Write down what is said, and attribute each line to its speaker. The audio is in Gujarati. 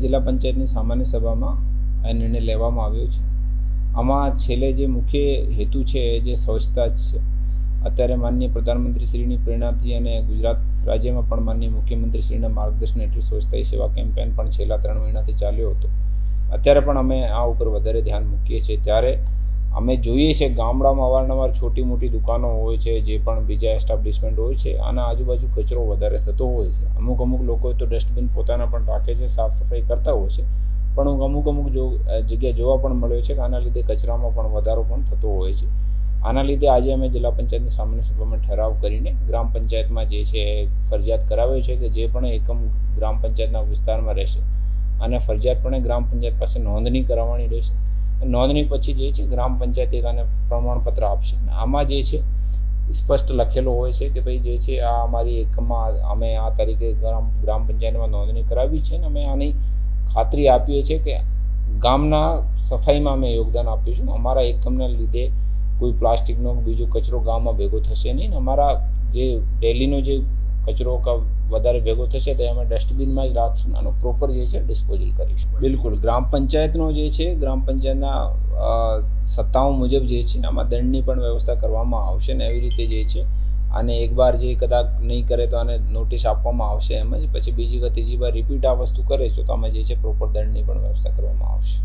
Speaker 1: જિલ્લા પંચાયતની સામાન્ય સભામાં આ નિર્ણય લેવામાં આવ્યો છે. આમાં છેલ્લે જે મુખ્ય હેતુ છે જે સ્વચ્છતા જ છે. અત્યારે માનનીય પ્રધાનમંત્રી શ્રીની પ્રેરણાથી અને ગુજરાત રાજ્યમાં પણ માનનીય મુખ્યમંત્રી શ્રીના માર્ગદર્શન હેઠળ સ્વચ્છતા સેવા કેમ્પેન પણ છેલ્લા ત્રણ મહિનાથી ચાલ્યો હતો. અત્યારે પણ અમે આ ઉપર વધારે ધ્યાન મૂકીએ છીએ. ત્યારે અમે જોઈએ છે ગામડામાં અવારનવાર છોટી મોટી દુકાનો હોય છે, જે પણ બીજા એસ્ટાબ્લિશમેન્ટ હોય છે આના આજુબાજુ કચરો વધારે થતો હોય છે. અમુક અમુક લોકો તો ડસ્ટબિન પોતાના પણ રાખે છે, સાફ સફાઈ કરતા હોય છે. પણ અમુક અમુક જો જગ્યા જોવા પણ મળ્યો છે કે આના લીધે કચરામાં પણ વધારો પણ થતો હોય છે. આના લીધે આજે અમે જિલ્લા પંચાયતની સામાન્ય સભામાં ઠરાવ કરીને ગ્રામ પંચાયતમાં જે છે ફરજિયાત કરાવ્યો છે કે જે પણ એકમ ગ્રામ પંચાયતના વિસ્તારમાં રહેશે. અને ફરજિયાતપણે ગ્રામ પંચાયત પાસે નોંધણી કરાવવાની રહેશે. નોંધણી પછી જે છે ગ્રામ પંચાયત એક પ્રમાણપત્ર આપશે. આમાં જે છે, સ્પષ્ટ લખેલો હોય છે કે ભાઈ જે છે આ અમારી એકમમાં અમે આ તારીખે ગ્રામ ગ્રામ પંચાયતમાં નોંધણી કરાવી છે અને અમે આની ખાતરી આપીએ છીએ કે ગામના સફાઈમાં અમે યોગદાન આપીશું અમારા એકમના લીધે કોઈ પ્લાસ્ટિકનો બીજો કચરો ગામમાં ભેગો થશે નહીં. અમારા જે ડેલીનો જે કચરો કા વધારે ભેગો થશે તો અમે ડસ્ટબિનમાં જ રાખશું આનો પ્રોપર જે છે ડિસ્પોઝલ કરીશું. બિલકુલ. ગ્રામ પંચાયતનો જે છે, ગ્રામ પંચાયતના સત્તાઓ મુજબ જે છે, આમાં દંડની પણ વ્યવસ્થા કરવામાં આવશે ને એવી રીતે જે છે અને એકવાર જે કદાચ નહીં કરે તો આને નોટિસ આપવામાં આવશે એમ જ. પછી બીજી વખત ત્રીજી વાર રિપીટ આ વસ્તુ કરે તો આમાં જે છે પ્રોપર દંડની પણ વ્યવસ્થા કરવામાં આવશે.